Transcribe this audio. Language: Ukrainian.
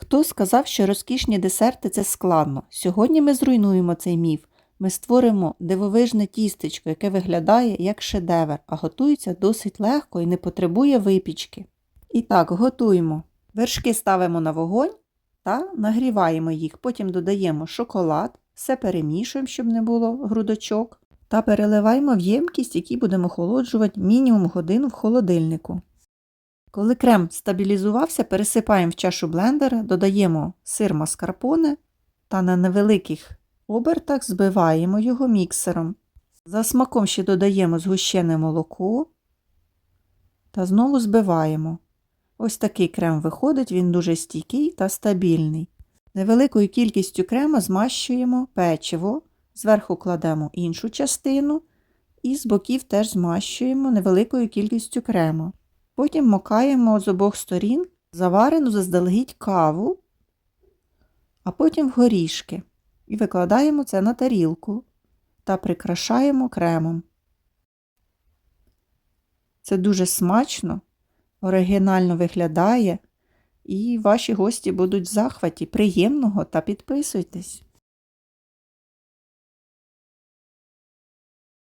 Хто сказав, що розкішні десерти це складно? Сьогодні ми зруйнуємо цей міф. Ми створимо дивовижне тістечко, яке виглядає як шедевр, а готується досить легко і не потребує випічки. І так, готуємо. Вершки ставимо на вогонь та нагріваємо їх. Потім додаємо шоколад, все перемішуємо, щоб не було грудочок, та переливаємо в ємкість, який будемо охолоджувати мінімум годину в холодильнику. Коли крем стабілізувався, пересипаємо в чашу блендера, додаємо сир маскарпоне та на невеликих обертах збиваємо його міксером. За смаком ще додаємо згущене молоко та знову збиваємо. Ось такий крем виходить, він дуже стійкий та стабільний. Невеликою кількістю крема змащуємо печиво, зверху кладемо іншу частину і з боків теж змащуємо невеликою кількістю крему. Потім мокаємо з обох сторін заварену заздалегідь каву, а потім в горішки. І викладаємо це на тарілку та прикрашаємо кремом. Це дуже смачно, оригінально виглядає, і ваші гості будуть в захваті. Приємного та підписуйтесь!